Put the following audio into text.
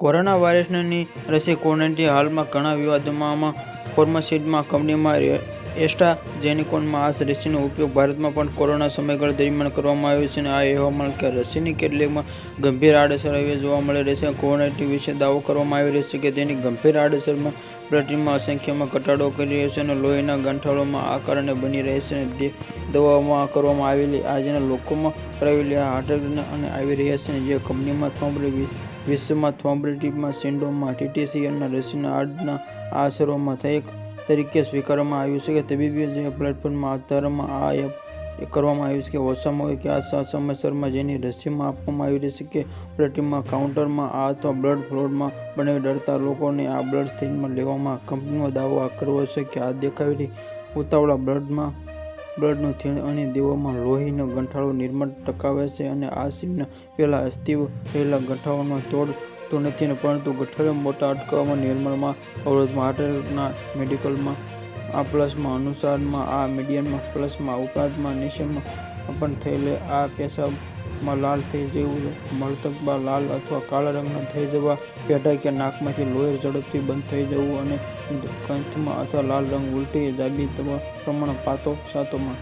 Corona વાયરસની રસી કોર્નાટી હાલમાં ઘણા વિવાદોમાં ફાર્માસ્યુટિકલ કંપની જેનિકોનમાં આ રસીનો ઉપયોગ ભારતમાં પણ કોરોના સમયગાળા દરમિયાન કરવામાં આવ્યો છે. અને આ અહેવાલમાં કે રસીની કેટલીકમાં ગંભીર આડઅસરો જોવા મળી રહી છે. કોર્નાટી વિશે દાવો કરવામાં આવી રહ્યો છે કે તેની ગંભીર આડઅસરો પ્રોટીનમાં સંખ્યામાં ઘટાડો કરી રહ્યો છે અને લોહીના ગંઠાળોમાં આ કારણે બની રહી છે. અને દવાઓમાં કરવામાં આવેલી આજના લોકોમાં ફેલાયેલી અને આવી રહ્યા છે જે કંપનીમાં થ્રોમ્બોટિક વિશ્વમાં થ્રોમ્બોટિક સિન્ડોમમાં ટીટીસી અને રસીના આડના અસરો તરીકે સ્વીકારવામાં આવ્યું છે. કે તબીબી પ્લેટલેટના આધારમાં આ એપ કરવામાં આવ્યું છે કે ઓછામાં કે આ સમયસરમાં જેની રસીમાં આપવામાં આવી રહી છે કે પ્લેટિનમાં કાઉન્ટરમાં આ અથવા બ્લડ ફ્લોડમાં બનાવી ડરતા લોકોને આ બ્લડ સ્થિતિમાં લેવામાં કંપનીનો દાવો કરવો છે કે આ દેખાવેલી ઉતાવળા બ્લડમાં, બ્લડનું થીણ અને દેવામાં લોહીનો ગંઠાળો નિર્માણ ટકાવે છે અને આ સીમના પહેલાં અસ્તિત્વમાં રહેલા ગંઠાણાઓને તોડતું નથી પરંતુ ગંઠાળના મોટા અટકાવવામાં નિર્માણમાં, અવરોધે છે. મેડિકલમાં આ પ્લસમાં અનુસારમાં, આ મીડિયા પ્લસમાં ઉપરાંતમાં નીચેમાં પણ થયેલે આ પેશાબમાં લાલ થઈ જવું, મળતકમાં લાલ અથવા કાળા રંગના થઈ જવા પેઢા કે નાકમાંથી લોહી ઝડપથી બંધ થઈ જવું અને કંઠમાં અથવા લાલ રંગ ઉલટી જાગી થવા પ્રમાણમાં પાતો સાતમા